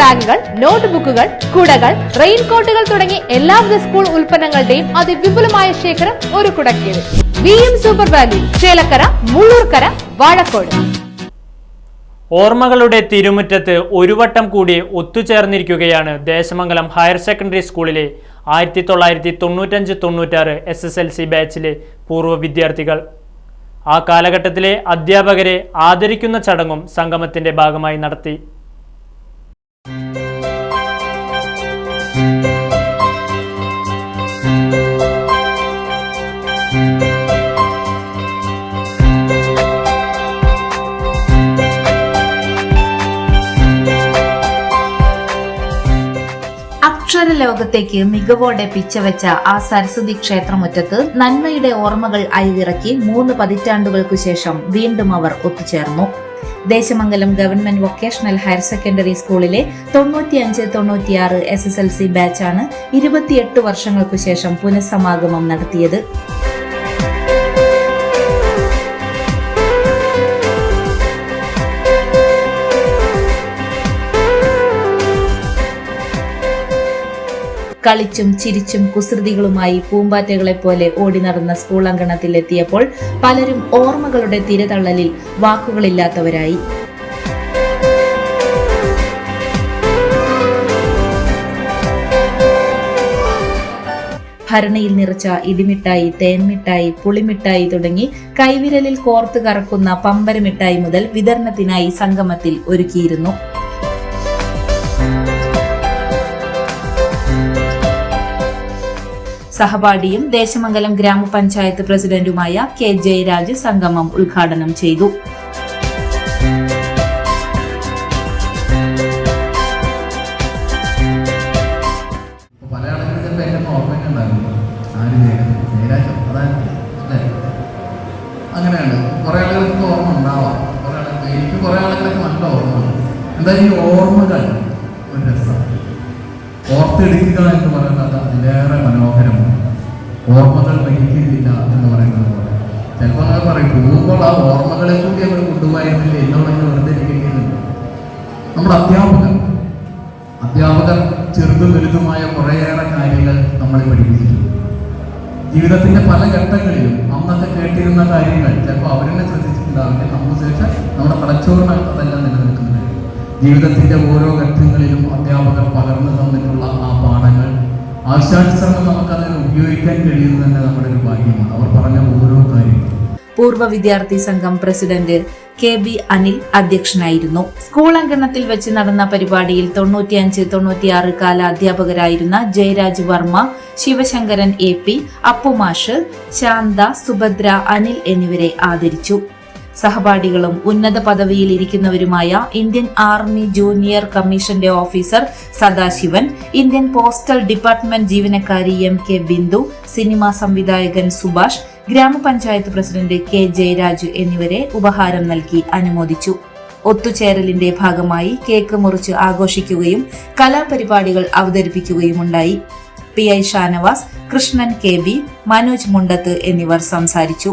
ബാഗുകൾ നോട്ട്ബുക്കുകൾ കുടകൾ റെയിൻകോട്ടുകൾ തുടങ്ങി എല്ലാവിധ സ്കൂൾ ഉൽപ്പന്നങ്ങളുടെയും അതിവിപുലമായ ശേഖരം ഒരു കുടക്കീഴിൽ. V M super value Chelakkara Mullurkara Vazhakode. ഓർമ്മകളുടെ തിരുമുറ്റത്ത് ഒരു വട്ടം കൂടി ഒത്തുചേർന്നിരിക്കുകയാണ് ദേശമംഗലം ഹയർ സെക്കൻഡറി സ്കൂളിലെ ആയിരത്തി തൊള്ളായിരത്തി തൊണ്ണൂറ്റഞ്ച് തൊണ്ണൂറ്റാറ് എസ് എസ് എൽ സി ബാച്ചിലെ പൂർവ വിദ്യാർത്ഥികൾ. ആ കാലഘട്ടത്തിലെ അധ്യാപകരെ ആദരിക്കുന്ന ചടങ്ങും സംഗമത്തിന്റെ ഭാഗമായി നടത്തി. അക്ഷരലോകത്തേക്ക് മികവോടെ പിച്ചവെച്ച ആ സരസ്വതി ക്ഷേത്രമുറ്റത്ത് നന്മയുടെ ഓർമ്മകൾ അയവിറക്കി മൂന്ന് പതിറ്റാണ്ടുകൾക്കു ശേഷം വീണ്ടും അവർ ഒത്തുചേർന്നു. Desamangalam government vocational higher secondary സ്കൂളിലെ തൊണ്ണൂറ്റിയഞ്ച് തൊണ്ണൂറ്റിയാറ് എസ് എസ് എൽ സി ബാച്ചാണ് ഇരുപത്തിയെട്ട് വർഷങ്ങൾക്കു ശേഷം പുനഃസമാഗമം നടത്തിയത്. കളിച്ചും ചിരിച്ചും കുസൃതികളുമായി പൂമ്പാറ്റകളെ പോലെ ഓടി നടന്ന സ്കൂൾ അങ്കണത്തിൽ എത്തിയപ്പോൾ പലരും ഓർമ്മകളുടെ തിരതള്ളലിൽ വാക്കുകളില്ലാത്തവരായി. ഭരണിയിൽ നിറച്ച ഇടിമിട്ടായി തേൻമിട്ടായി പുളിമിട്ടായി തുടങ്ങി കൈവിരലിൽ കോർത്ത് കറക്കുന്ന പമ്പരമിട്ടായി മുതൽ വിതരണത്തിനായി സംഗമത്തിൽ ഒരുക്കിയിരുന്നു. സഹപാഠിയും ദേശമംഗലം ഗ്രാമപഞ്ചായത്ത് പ്രസിഡന്റുമായ കെ ജയരാജ് സംഗമം ഉദ്ഘാടനം ചെയ്തു. അങ്ങനെയാണ്. കുറേ ആളുകൾക്ക് ഓർമ്മ ഉണ്ടാവാം. കുറേ ആളുകൾക്ക് എനിക്ക് കുറേ ആളുകൾക്ക് നല്ല ഓർമ്മ എന്തായാലും ഈ ഓർമ്മകൾ ഒരു രസമാണ് ഓർത്തെടുക്കുക എന്ന് പറയുന്നത് അതിലേറെ മനോഹരമാണ്. ഓർമ്മകൾ മരിക്കുന്നില്ല എന്ന് പറയുന്നത് പോലെ. ചിലപ്പോൾ അങ്ങനെ പറയും പോകുമ്പോൾ ആ ഓർമ്മകളെ കൂടി അവർ കൊണ്ടുപോയിരുന്നില്ല എന്നോടങ്ങനെ വെറുതെ ഇരിക്കേണ്ടിയിരുന്നു നമ്മുടെ അധ്യാപകർ അധ്യാപകർ ചെറുതും വലുതുമായ കുറേയേറെ കാര്യങ്ങൾ നമ്മളെ പഠിപ്പിച്ചിട്ടുണ്ട്. ജീവിതത്തിന്റെ പല ഘട്ടങ്ങളിലും അന്നൊക്കെ കേട്ടിരുന്ന കാര്യങ്ങൾ ചിലപ്പോൾ അവരെന്നെ ശ്രദ്ധിച്ചിട്ടുണ്ടാവില്ല. നമ്മൾ ശേഷം നമ്മുടെ തലച്ചോറിന് അതെല്ലാം നിലനിൽക്കുന്നുണ്ട്. ജീവിതത്തിന്റെ ഓരോ ഘട്ടങ്ങളിലും അധ്യാപകർ പകർന്നു തന്നിട്ടുള്ള ആ പാഠങ്ങൾ ആവശ്യാനുസരണം നമുക്കതിനെ ഉപയോഗിക്കാൻ കഴിയുന്നത് തന്നെ നമ്മുടെ ഒരു ഭാഗ്യമാണ്. അവർ പറഞ്ഞ ഓരോ കാര്യം പൂർവ വിദ്യാർത്ഥി സംഘം പ്രസിഡന്റ് കെ ബി അനിൽ അധ്യക്ഷനായിരുന്നു. സ്കൂൾ അങ്കണത്തിൽ വെച്ച് നടന്ന പരിപാടിയിൽ തൊണ്ണൂറ്റിയഞ്ച് തൊണ്ണൂറ്റിയാറ് കാല അധ്യാപകരായിരുന്ന ജയരാജ് വർമ്മ ശിവശങ്കരൻ എ പി അപ്പുമാഷ് ശാന്ത സുഭദ്ര അനിൽ എന്നിവരെ ആദരിച്ചു. സഹപാഠികളും ഉന്നത പദവിയിൽ ഇരിക്കുന്നവരുമായ ഇന്ത്യൻ ആർമി ജൂനിയർ കമ്മീഷന്റെ officer Sadasivan Indian postal department ജീവനക്കാരി M K Bindu cinema സംവിധായകൻ സുഭാഷ് ഗ്രാമപഞ്ചായത്ത് പ്രസിഡന്റ് കെ ജയരാജു എന്നിവരെ ഉപഹാരം നൽകി അനുമോദിച്ചു. ഒത്തുചേരലിന്റെ ഭാഗമായി കേക്ക് മുറിച്ച് ആഘോഷിക്കുകയും കലാപരിപാടികൾ അവതരിപ്പിക്കുകയുമുണ്ടായി. P I Shanavas Krishnan K B Manoj Mundath എന്നിവർ സംസാരിച്ചു.